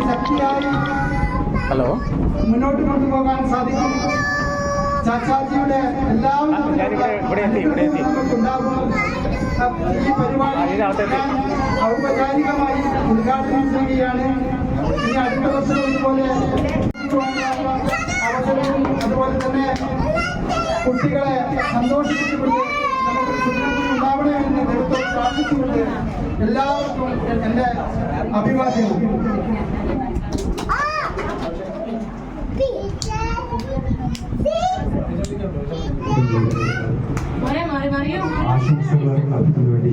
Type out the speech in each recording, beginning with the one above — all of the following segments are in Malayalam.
ശക്തിയായി ഹലോ? മുന്നോട്ട് കൊണ്ടുപോകാൻ സാധിക്കും. ചാച്ചാജിയുടെ എല്ലാവരും. ഈ പരിപാടി ഔപചാരികമായി ഉദ്ഘാടനം ചെയ്യുകയാണ്. ഇനി അടുത്ത വർഷം ഇതുപോലെ അവസരവും അതുപോലെ തന്നെ കുട്ടികളെ സന്തോഷിപ്പിച്ചുകൊണ്ട് നമുക്ക് എന്ന് കൊടുത്ത് പ്രാർത്ഥിച്ചുകൊണ്ട് എല്ലാവർക്കും എന്റെ അഭിവാദ്യം ആശംസകൾ അർപ്പിക്കുന്നതിന്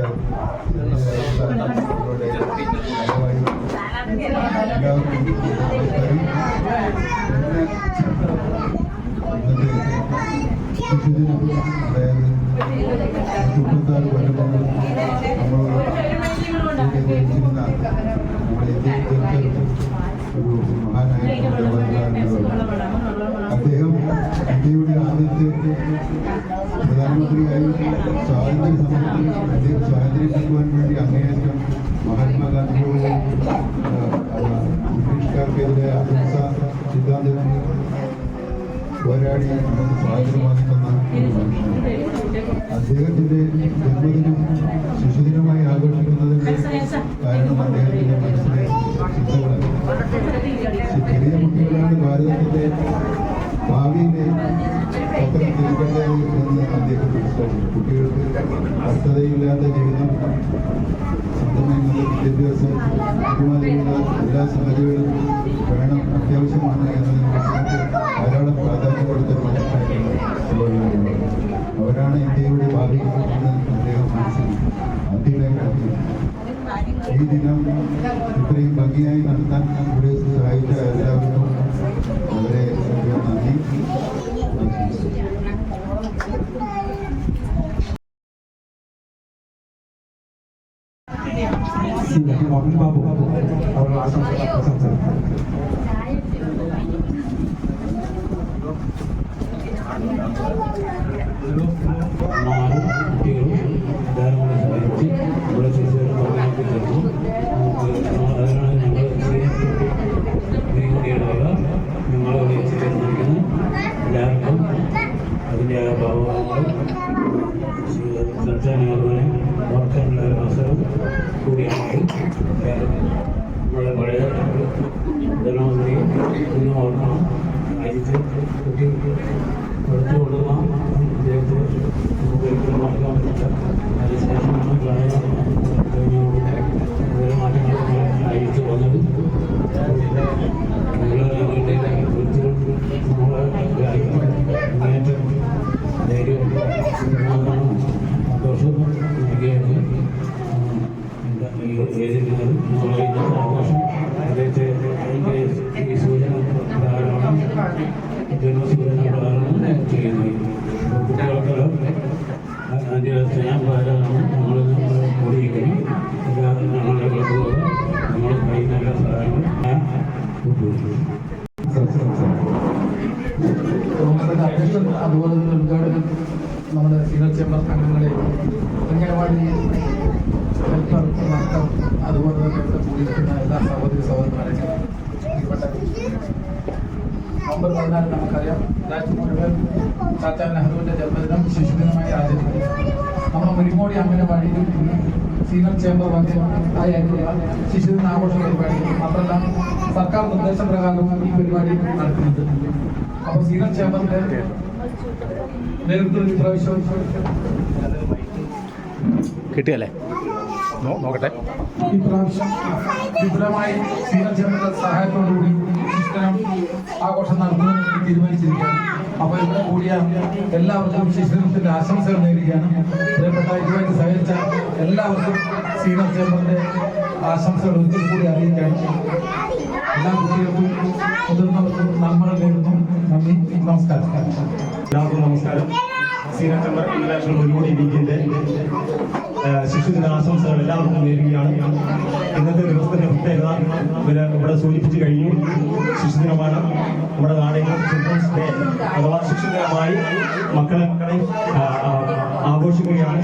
Terima kasih. അദ്ദേഹത്തിന്റെ ജന്മദിനം ശിശുദിനമായി ആഘോഷിക്കുന്നതിന് കാരണം അദ്ദേഹത്തിന്റെ മനസ്സിലെ ചിന്തകളാണ് ചെറിയ കുട്ടികളാണ് ഭാരതത്തിന്റെ ഭാവിയിലെ പത്രം തിരിക്കേണ്ടത് എന്ന് അദ്ദേഹം മനസ്സിലാക്കി കുട്ടികൾക്ക് അർത്ഥതയില്ലാത്ത ജീവിതം സ്വന്തമായി നല്ല വിദ്യാഭ്യാസം ഇതുമാതിരിയുള്ള എല്ലാ സാഹചര്യങ്ങളും വേണം അത്യാവശ്യമാണ് എന്നതിനെ ഈ ദിനം ഇത്രയും ഭംഗിയായി നടത്താൻ ഇവിടെ സഹായിച്ച എല്ലാവർക്കും വളരെ നന്ദി ആശംസിക്കുന്നു സി മോഹൻ ബാബു അവർ ആശംസ സംസാരിക്കുന്നു Thank you. അതുപോലെ തന്നെ ഉദ്ഘാടനം നമ്മുടെ സീനിയർ ചേംബർ അംഗങ്ങളെ അംഗനവാടി ഹെൽപ്പർ വർക്കർ അതുപോലെ തന്നെ ഇവിടെ കൂടിയിരിക്കുന്ന എല്ലാ സഹോദരി സഹോദരന്മാരെ. നവംബർ പതിനാല് നമുക്കറിയാം. രാജ്യം മുഴുവൻ ചാച്ചാ നെഹ്റുവിന്റെ ജന്മദിനം ശിശുദിനമായി ആചരിക്കുന്നു. നമ്മൾ മുരിങ്ങോടി അംഗനവാടിയിൽ സീനിയർ വന്ന് ആയിട്ടുള്ള ശിശുദിന ആഘോഷ പരിപാടി മാത്രമല്ല സർക്കാർ നിർദ്ദേശപ്രകാരം ഈ പരിപാടി നടത്തുന്നുണ്ട്. അപ്പോൾ സീനിയർ ചേംബറിന്റെ നേതൃത്വത്തിൽ ഇപ്രാവശ്യം കിട്ടിയല്ലേ? നോക്കട്ടെ. ഇപ്രാവശ്യം പ്രാവശ്യം വിപുലമായി സീനിയർ ചേംബറിന്റെ സഹായത്തോടുകൂടി ആഘോഷം നടത്തുന്നതിന് തീരുമാനിച്ചിരിക്കുകയാണ്. അപ്പോൾ ഇവിടെ കൂടിയ എല്ലാവർക്കും വിശേഷത്തിന്റെ ആശംസകൾ നേടുകയാണ് പ്രിയപ്പെട്ട ഇതുമായിട്ട് സഹകരിച്ച എല്ലാവർക്കും സീനിയർ ചേംബറിന്റെ ആശംസകൾ ഒരിക്കൽ കൂടി അറിയിക്കാൻ എല്ലാ കുട്ടികൾക്കും മുതിർന്നവർക്കും നമ്മൾ നേരുന്നു. നന്ദി. നമസ്കാരം. എല്ലാവർക്കും നമസ്കാരം. സീനിയർ ചമ്പർ ഇന്റർനാഷണൽ മുൻകൂടി ലീഗിന്റെ ഏഹ്, ശിശുദിന ആശംസകൾ എല്ലാവർക്കും നേരുകയാണ്. ഇന്നത്തെ ദിവസത്തിന്റെ പ്രത്യേകത ഇവർ ഇവിടെ സൂചിപ്പിച്ചു കഴിഞ്ഞു. ശിശുദിനമാണ് നമ്മുടെ നാടെങ്കിലും ചിൽഡ്രൻസ് ഡേ അഥവാ ശിശുദിനമായി മക്കളെ മക്കളെ ആഘോഷിക്കുകയാണ്.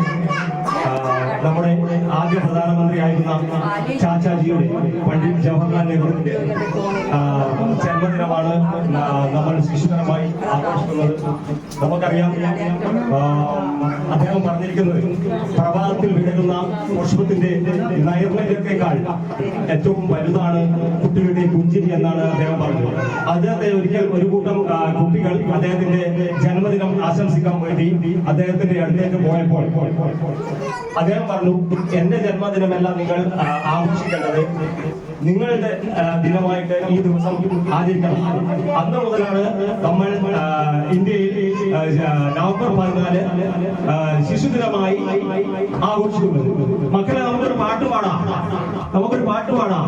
ചാച്ചാജിയുടെ പണ്ഡിറ്റ് ജവഹർലാൽ നെഹ്റുവിന്റെ ജന്മദിനമാണ് നമ്മൾ ശിശുദിനമായി ആഘോഷിക്കുന്നത്. നമുക്കറിയാം അദ്ദേഹം പറഞ്ഞിരിക്കുന്നത് പ്രഭാതത്തിൽ വിടരുന്ന പുഷ്പത്തിന്റെ നൈർമല്യത്തെക്കാൾ ഏറ്റവും വലുതാണ് കുട്ടികളുടെ പുഞ്ചിരി എന്നാണ് അദ്ദേഹം പറഞ്ഞത്. അദ്ദേഹത്തെ ഒരിക്കൽ ഒരു കൂട്ടം കുട്ടികൾ അദ്ദേഹത്തിന്റെ ജന്മദിനം ആശംസിക്കാൻ വേണ്ടി അദ്ദേഹത്തിന്റെ അടുത്തേക്ക് പോയപ്പോൾ അദ്ദേഹം പറഞ്ഞു എന്റെ ജന്മദിനമല്ല നിങ്ങൾ ആഘോഷിക്കേണ്ടത്. നിങ്ങളുടെ ദിനമായിട്ട് ഈ ദിവസം ആചരിക്കണം. അന്ന് മുതലാണ് നമ്മൾ ഇന്ത്യയിൽ നവംബർ പതിനാല് ശിശുദിനമായി ആഘോഷിക്കുന്നത്. മക്കളെ നമുക്കൊരു പാട്ട് പാടാം. നമുക്കൊരു പാട്ട് പാടാം.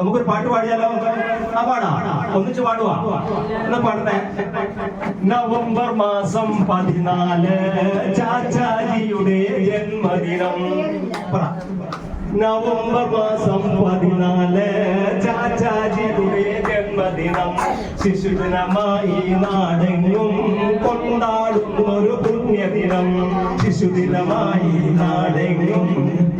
നമുക്കൊരു പാട്ട് പാടിയാലോ ആ പാടാ. ഒന്നിച്ച് പാടുവാ. എന്നാ പാടട്ടെ? നവംബർ മാസം പതിനാല് ചാച്ചാജിയുടെ ജന്മദിനം. പറ. നവംബർ മാസം പതിനാല് ചാച്ചാജിയുടെ ജന്മദിനം. ശിശുദിനമായി നാടെങ്ങും കൊണ്ടാടുന്നൊരു പുണ്യദിനം. ശിശുദിനമായി നാടെങ്ങും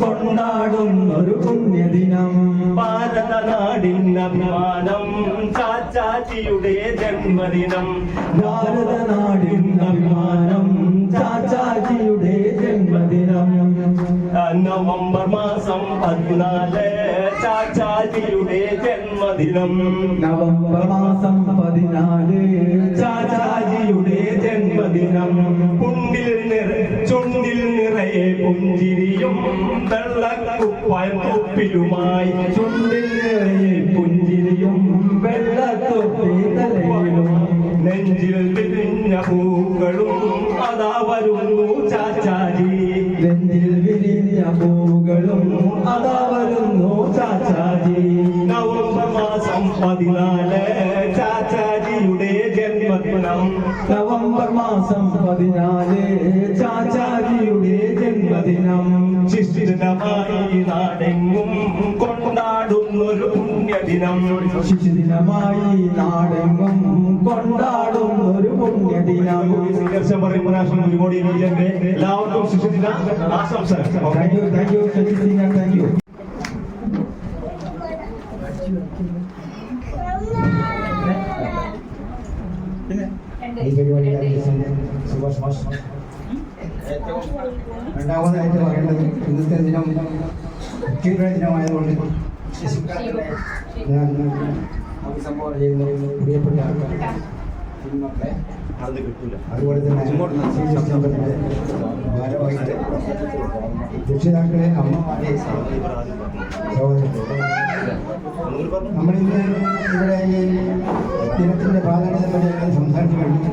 കൊണ്ടാടുന്നൊരു പുണ്യദിനം. ഭാരത നാടിൻ അഭിമാനം ചാച്ചാജിയുടെ ജന്മദിനം. ഭാരത നാടിൻ അഭിമാനം ചാച്ചാജിയുടെ ജന്മദിനം. നവംബർ മാസം പതിനാല് ചാച്ചാജിയുടെ ജന്മദിനം. നവംബർ മാസം പതിനാല് ചാച്ചാജിയുടെ ജന്മദിനം. കുണ്ടിൽ നിറ ചുണ്ടിൽ നിറയെ പുഞ്ചിരിയും വെള്ളക്കുപ്പായം തൊപ്പിലുമായി. ചുണ്ടിൽ നിറയെ പുഞ്ചിരിയും വെള്ളത്തൊപ്പി തലയിലും നെഞ്ചിൽ വിരിഞ്ഞ പൂക്കളും അതാ വരുന്നു. അതാ വരുന്നു ചാച്ചാജി. നവംബർ മാസം പതിനാല് ചാച്ചാജിയുടെ ജന്മദിനം. നവംബർ മാസം പതിനാല് ചാച്ചാജിയുടെ ജന്മദിനം. ശിശിരമായി നാടെങ്ങും പുണ്യദിനം ശിശുദിനമായി നാടെങ്ങും കൊണ്ടാടുന്നൊരു പുണ്യദിനം. ഇന്റർനാഷണൽ ഒരുപാട് ഇന്ത്യന്റെ എല്ലാവർക്കും ശിശുദിന ആശംസകൾ. Thank you thank you thank you ഈ പരിപാടിയുടെ സുഭാഷ് മാഷ് രണ്ടാമതായിട്ട് പറയേണ്ടത് ഇന്നത്തെ ദിനം കുട്ടികളുടെ ദിനമായതുകൊണ്ട് അതുപോലെ തന്നെ രക്ഷിതാക്കളെ അമ്മമാരെ നമ്മളിന്ന് ഇവിടെ ദിനത്തിന്റെ പ്രാധാന്യത്തെ പറ്റി അങ്ങനെ സംസാരിച്ചു കഴിഞ്ഞു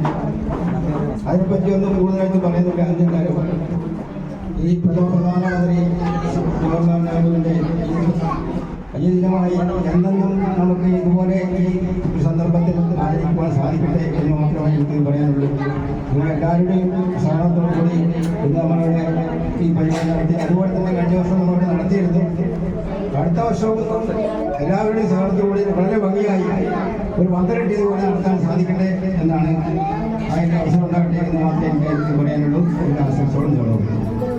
അതിനെപ്പറ്റി ഒന്നും കൂടുതലായിട്ട് പറയുന്നില്ല അതിന്റെ കാര്യം ഈ പ്രധാനമന്ത്രി ജവഹർലാൽ നെഹ്റുവിന്റെ ഈ എന്തെങ്കിലും നമുക്ക് ഇതുപോലെ ഈ സന്ദർഭത്തിൽ ആചരിക്കുവാൻ സാധിക്കട്ടെ എന്ന് മാത്രമേ എനിക്ക് പറയാനുള്ളൂ. നിങ്ങൾ എല്ലാവരുടെയും സഹകരണത്തോടുകൂടി ഇന്ന് നമ്മളുടെ ഈ പരിപാടി നടത്തി അതുപോലെ തന്നെ കഴിഞ്ഞ വർഷം നമ്മളിവിടെ നടത്തിയിരുന്നു. അടുത്ത വർഷവും എല്ലാവരുടെയും സഹകരണത്തോടുകൂടി വളരെ ഭംഗിയായി ഒരു പന്ത്രണ്ട് ഇതുപോലെ നടത്താൻ സാധിക്കട്ടെ എന്നാണ് അതിന്റെ അവസരം ഉണ്ടാകട്ടെ എന്ന് മാത്രമേ എനിക്ക് പറയാനുള്ളൂ. എല്ലാ ആശംസകളും നേടുന്നു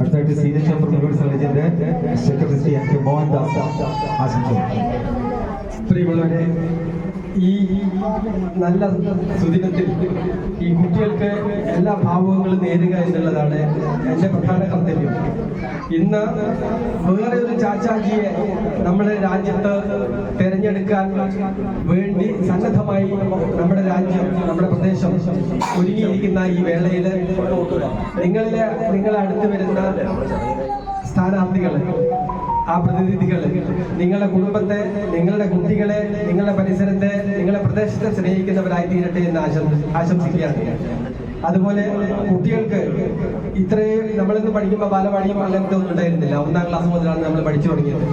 അടുത്തായിട്ട് സീനിയർ ചേംബർ മുഴുവൻ കോളേജിന്റെ സെക്രട്ടറി എം കെ മോഹൻദാസ് ആശംസിക്കുന്നു. സ്ത്രീകളുടെ ഈ നല്ല സുദിനത്തിൽ ഈ കുട്ടികൾക്ക് എല്ലാ ഭാവങ്ങളും നേരുക എന്നുള്ളതാണ് എന്റെ പ്രധാന കർത്തവ്യം. ഇന്ന് വേറെ ഒരു ചാച്ചാജിയെ നമ്മുടെ രാജ്യത്ത് തിരഞ്ഞെടുക്കാൻ വേണ്ടി സന്നദ്ധമായി നമ്മുടെ രാജ്യം നമ്മുടെ പ്രദേശം ഒരുങ്ങിയിരിക്കുന്ന ഈ വേളയിൽ നിങ്ങളിലെ നിങ്ങളെ അടുത്ത് വരുന്ന സ്ഥാനാർത്ഥികൾ ആ പ്രതിനിധികൾ നിങ്ങളുടെ കുടുംബത്തെ നിങ്ങളുടെ കുട്ടികളെ നിങ്ങളുടെ പരിസരത്തെ നിങ്ങളുടെ പ്രദേശത്തെ സ്നേഹിക്കുന്നവരായി തീരട്ടെ എന്ന് ആശംസ ആശംസിക്കുകയാണ്. അതുപോലെ കുട്ടികൾക്ക് ഇത്രയും നമ്മളിന്ന് പഠിക്കുമ്പോൾ ബാലവാടിയും അങ്ങനത്തെ ഒന്നും ഉണ്ടായിരുന്നില്ല. ഒന്നാം ക്ലാസ് മുതലാണ് നമ്മൾ പഠിച്ചു തുടങ്ങിയത്.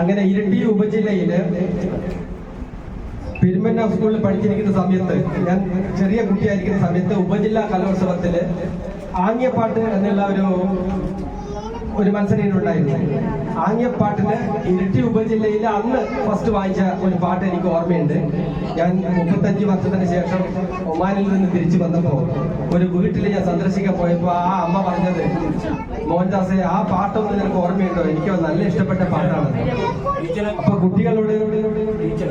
അങ്ങനെ ഇരട്ടി ഉപജില്ലയിൽ പെരുമന്ന സ്കൂളിൽ പഠിച്ചിരിക്കുന്ന സമയത്ത് ഞാൻ ചെറിയ കുട്ടിയായിരിക്കുന്ന സമയത്ത് ഉപജില്ലാ കലോത്സവത്തിൽ ആംഗ്യപ്പാട്ട് എന്നുള്ള ഒരു ഒരു മത്സരം ഉണ്ടായിരുന്നു ആംഗ്യപ്പാട്ടിന് ഇരിട്ടി ഉപജില്ലയിൽ അന്ന് ഫസ്റ്റ് വായിച്ച ഒരു പാട്ട് എനിക്ക് ഓർമ്മയുണ്ട്. ഞാൻ മുപ്പത്തഞ്ച് വർഷത്തിന് ശേഷം ഒമാനിൽ നിന്ന് തിരിച്ചു വന്നപ്പോൾ ഒരു വീട്ടിൽ ഞാൻ സന്ദർശിക്കാൻ പോയപ്പോൾ ആ അമ്മ പറഞ്ഞത് മോഹൻദാസെ ആ പാട്ടൊന്നും നിനക്ക് ഓർമ്മയുണ്ടോ? എനിക്ക് നല്ല ഇഷ്ടപ്പെട്ട പാട്ടാണ്. അപ്പൊ കുട്ടികളോട്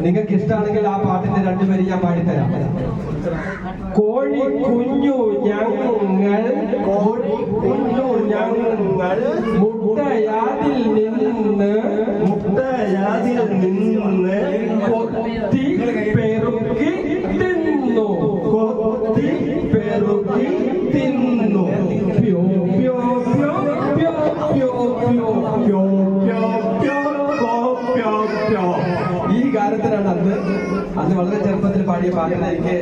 നിങ്ങൾക്ക് ഇഷ്ടമാണെങ്കിൽ ആ പാട്ടിന്റെ രണ്ടു പേര് ഞാൻ പാടിത്തരാം. കോഴി കുഞ്ഞു ഞങ്ങൾ കോഴി കുഞ്ഞു ഞങ്ങൾ മുട്ടയാതിൽ നിന്ന് മുട്ടയാതിൽ നിന്ന് പാട്ടിന് എനിക്ക്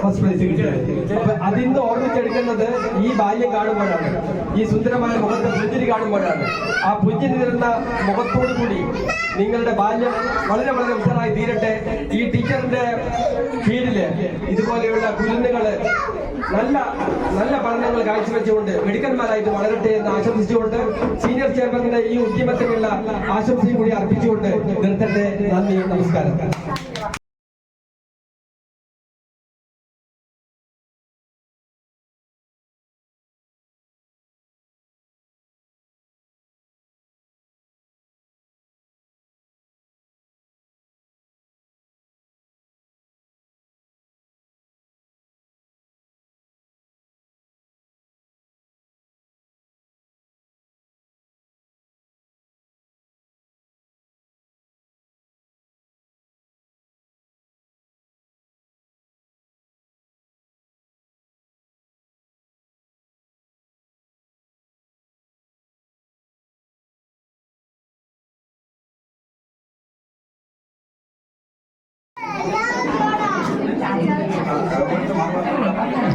ഫസ്റ്റ് പ്രൈസ് കിട്ടിയത് അപ്പൊ അതിന്ന് ഓർമ്മിച്ചെടുക്കുന്നത് ഈ ബാല്യം കാണുമ്പോഴാണ്. ഈ സുന്ദരമായ മുഖത്ത് പുഞ്ചിരി കാണുമ്പോഴാണ്. ആ പുഞ്ചിരി തരുന്ന മുഖത്തോടു കൂടി നിങ്ങളുടെ ബാല്യം വളരെ വളരെ ഉഷാറായി തീരട്ടെ. ഈ ടീച്ചറിന്റെ ഫീൽഡിൽ ഇതുപോലെയുള്ള കുരുന്നുകൾ നല്ല നല്ല പഠനങ്ങൾ കാഴ്ചവെച്ചുകൊണ്ട് മെഡിക്കൽമാരായിട്ട് വളരട്ടെ എന്ന് ആശംസിച്ചുകൊണ്ട് സീനിയർ ചെയർമാന്റെ ഈ ഉദ്യമത്തിനുള്ള ആശംസയും കൂടി അർപ്പിച്ചുകൊണ്ട് നിർത്തട്ടെ. നന്ദി നമസ്കാരം.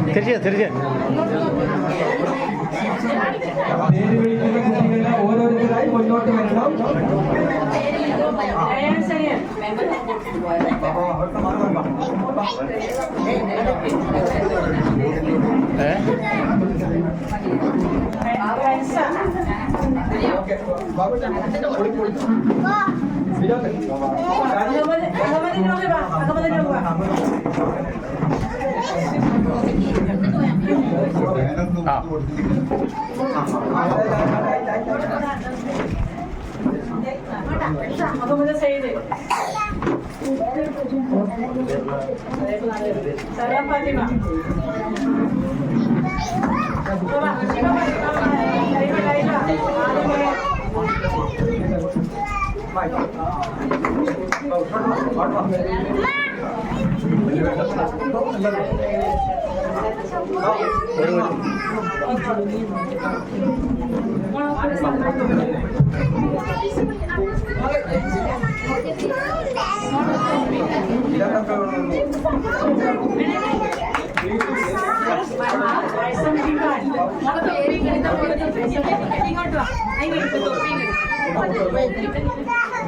തിരിച്ച് തിരിച്ച്. പേര് വിളിക്കുന്ന കുട്ടികളെ ഓരോരുത്തരായി മുന്നോട്ട് വരണം വിനോദ് അകമതി അകമതി సరే ఫాతిమా Vai, vai, vai. ఇటు తొప్పి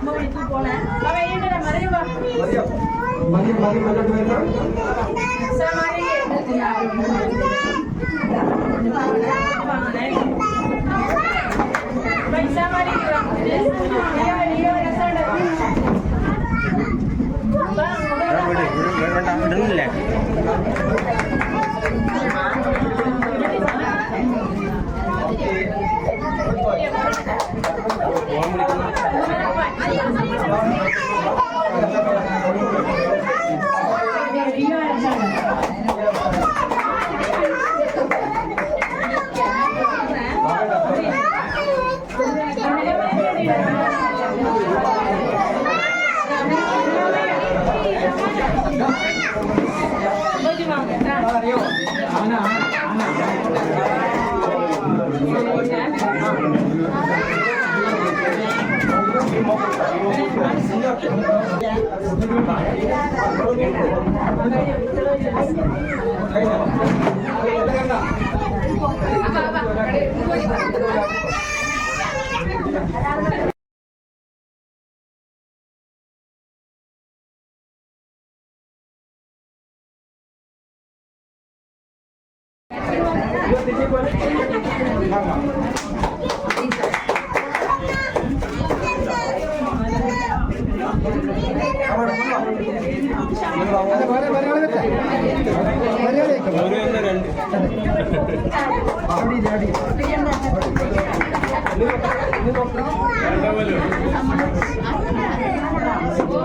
அம்மா வீட்டுக்கு போனேன் அவ எங்கட மரியவா மரிய மரிய மரிய போயிட்டா சார் மரிய பைசா மரிய இல்ல Được thì sẽ 来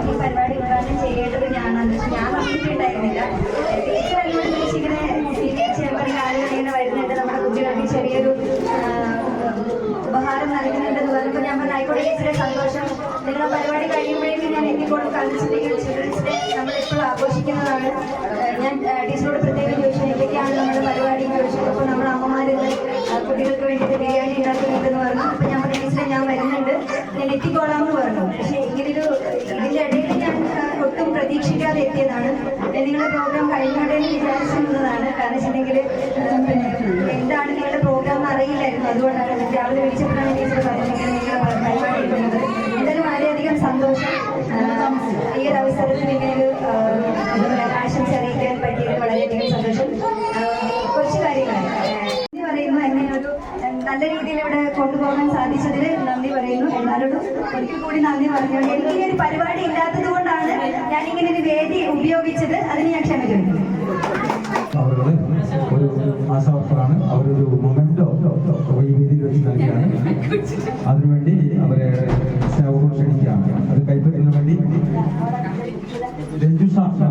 ഒരു പരിപാടി ഉദ്ഘാടനം ചെയ്യേണ്ടത് ഞാനാണ് പക്ഷെ ഞാൻ വന്നിട്ടുണ്ടായിരുന്നില്ല ടീച്ചർ എന്നോട് വിളിച്ചിങ്ങനെ ആളുകൾ ഇങ്ങനെ വരുന്നുണ്ട് നമ്മുടെ കുട്ടികൾക്ക് ചെറിയൊരു ഉപഹാരം നൽകുന്നുണ്ടെന്ന് പറഞ്ഞപ്പോൾ ഞാൻ പറഞ്ഞു സന്തോഷം നിങ്ങളുടെ പരിപാടി കഴിയുമ്പോഴേക്കും ഞാൻ എത്തിക്കോളും കളിച്ചില്ലെങ്കിൽ ചിൽഡ്രൻസ് ഡേ നമ്മളെപ്പോഴും ആഘോഷിക്കുന്നതാണ്. ബിരിയാണി എന്ന് പറഞ്ഞു. അപ്പൊ ഞാൻ പറഞ്ഞു ഞാൻ വരുന്നുണ്ട്. ഞാൻ എത്തിക്കോളാം എന്ന് പറഞ്ഞു. പക്ഷെ ഇങ്ങനൊരു ഇതിന്റെ ഇടയിൽ ഞാൻ ഒട്ടും പ്രതീക്ഷിക്കാതെ എത്തിയതാണ്. നിങ്ങളുടെ പ്രോഗ്രാം കഴിഞ്ഞോടെ എന്ന് വിചാരിച്ചിരുന്നതാണ്. കാരണം വെച്ചിട്ടുണ്ടെങ്കിൽ എന്താണ് നിങ്ങളുടെ പ്രോഗ്രാം അറിയില്ലായിരുന്നു. അതുകൊണ്ടാണ് രാവിലെ വിളിച്ചപ്പോഴാണ് ടീച്ചർ പറഞ്ഞിട്ടുണ്ടെങ്കിൽ നിങ്ങളുടെ പരിപാടി ഉള്ളത് എന്തായാലും വളരെയധികം സന്തോഷം. ഈ ഒരു അവസരത്തിൽ ഇങ്ങനെ കൊണ്ടുപോകാൻ സാധിച്ചതിൽ നന്ദി പറയുന്നു. എല്ലാവരോടും ഒരിക്കൽ കൂടി നന്ദി പറഞ്ഞു എനിക്ക് ഈ ഒരു പരിപാടി ഇല്ലാത്തത് കൊണ്ടാണ് ഞാൻ ഇങ്ങനെ ഒരു വേദി ഉപയോഗിച്ചത്. അതിന് ഞാൻ ക്ഷമിക്കുന്നു. അവരുടെ ഒരു ആശാവർക്കറാണ്. അവരൊരു മൊമെന്റോ ഈ വേദിയിൽ വെച്ച് നൽകിയാണ്. അതിനുവേണ്ടി അവരെ സ്നേഹപൂർവം ക്ഷണിക്കുകയാണ്. അത് കൈപ്പറ്റുന്നതിന് വേണ്ടി രഞ്ജു മെമ്പറാണ്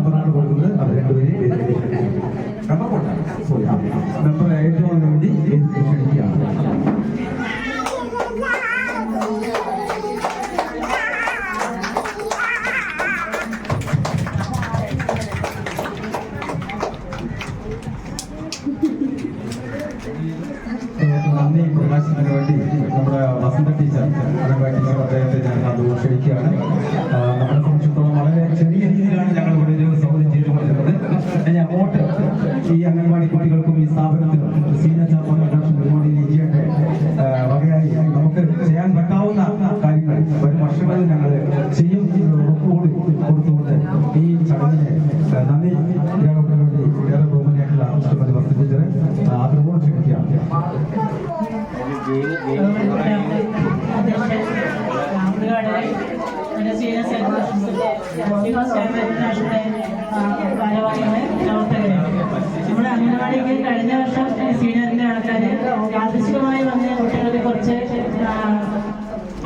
ക്ഷണിക്കുകയാണ് നമ്മുടെ അംഗനവാടിക്ക് കഴിഞ്ഞ വർഷം സീനിയറിന്റെ ആൾക്കാർ യാദൃശികമായി വന്ന കുട്ടികൾക്ക് കുറച്ച്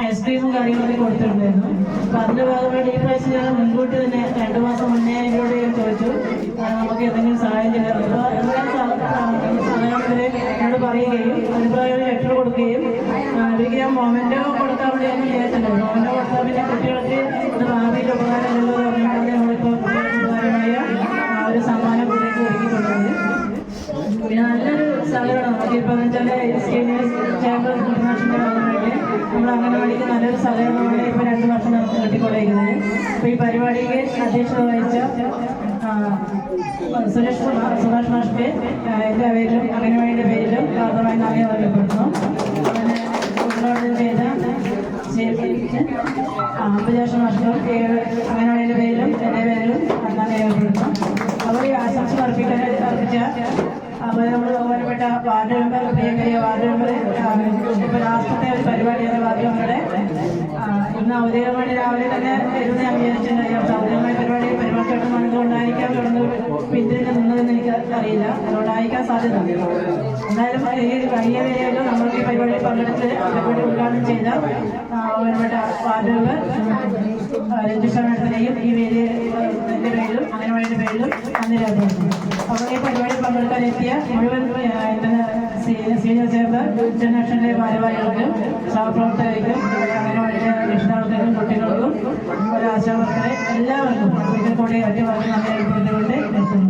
ഐസ്ക്രീമും കാര്യങ്ങളൊക്കെ കൊടുത്തിട്ടുണ്ടായിരുന്നു അപ്പൊ അതിന്റെ ഭാഗമായിട്ട് ഈ പ്രാവശ്യം ഞങ്ങൾ മുൻകൂട്ടി തന്നെ രണ്ടു മാസം മുന്നേ എന്നോട് ചോദിച്ചു നമുക്ക് എന്തെങ്കിലും സഹായം ചെയ്യാൻ അപ്പൊ എല്ലാ എന്നോട് പറയുകയും അഭിപ്രായം ലെറ്റർ കൊടുക്കുകയും അല്ലെങ്കിൽ ഞാൻ മൊമെന്റോ കൊടുക്കാൻ എന്ന് വിചാരിച്ചിട്ടുള്ളത് മൊമെന്റോ കൊടുത്താൽ പിന്നെ കുട്ടികൾക്ക് ഇത് ഭാവിയിൽ ഉപകാരം എന്ന് പറഞ്ഞുകൊണ്ട് നമ്മളിപ്പോൾ ഉപകാരമായ ആ ഒരു സമ്മാനം കുട്ടികൾക്ക് ഒരുക്കിക്കൊണ്ടത് പിന്നെ നല്ലൊരു സ്ഥലമാണ് നമുക്ക് ഇപ്പം വെച്ചാൽ ചേമ്പർ ചേംബർ ഇന്റർനാഷണൽ ഭാഗമായിട്ട് നമ്മൾ അംഗനവാടിക്ക് നല്ലൊരു സ്ഥലമാണ് ഇപ്പോൾ രണ്ട് വർഷം നമുക്ക് കിട്ടിക്കൊണ്ടിരിക്കുന്നത്. അപ്പോൾ ഈ പരിപാടിക്ക് അധ്യക്ഷത വഹിച്ച സുരേഷ് സുഭാഷ് എന്റെ പേരിലും അംഗനവാടിയുടെ പേരിലും ഭാഗമായി നന്ദി അറിയപ്പെടുന്നു അമ്പജാഷ മാഷിനും അംഗനവാടിയുടെ പേരിലും എന്റെ പേരിലും നന്ദി അറിയപ്പെടുന്നു അവർ ആശംസ അർപ്പിക്കാൻ അർപ്പിച്ച അപ്പോൾ നമ്മൾ ബഹുമാനപ്പെട്ട വാർഡ് മെമ്പർ പ്രിയങ്കരിയ വാർഡ് മെമ്പർ ലാസ്റ്റത്തെ ഒരു പരിപാടിയാണ് വാർഡ് മെമ്പറുടെ ആ, ഇന്ന് ഔദ്യോഗികമായി രാവിലെ തന്നെ വരുന്ന ഞാൻ വിചാരിച്ചിട്ടുണ്ടായി അപ്പോൾ ഔദ്യോഗികമായ പരിപാടി പെരുമാറ്റം വന്നതുകൊണ്ടായിരിക്കാം തുടർന്ന് പിന്തിരിഞ്ഞ് നിന്നതെന്ന് എനിക്ക് അറിയില്ല. അതുകൊണ്ടായിരിക്കാൻ സാധ്യത. എന്തായാലും ഈ കഴിഞ്ഞ വേലയിലും നമ്മൾക്ക് ഈ പരിപാടിയിൽ പങ്കെടുത്ത് പരിപാടി ഉദ്ഘാടനം ചെയ്ത ബഹുമാനപ്പെട്ട വാർഡ് മെമ്പർ രഞ്ജിഷ മേഡത്തിനെയും ഈ വേദിയിൽ എന്റെ പേരിലും അംഗനവാടിയുടെ പേരിലും നന്ദി അപ്പോൾ ഈ പരിപാടി പങ്കെടുക്കാൻ എത്തിയ മുഴുവൻ സീനിയർ ചേർന്ന് ജനറേഷനിലെ ഭാരവാഹികൾക്കും സഹപ്രവർത്തകർക്കും അംഗനവാടിയിലെ രക്ഷിതാക്കൾക്കും കുട്ടികൾക്കും ഒരു ആശാവർക്കറെ എല്ലാവർക്കും കൂടി ഒറ്റ വാക്ക് നന്ദി രേഖപ്പെടുത്തിക്കൊണ്ട്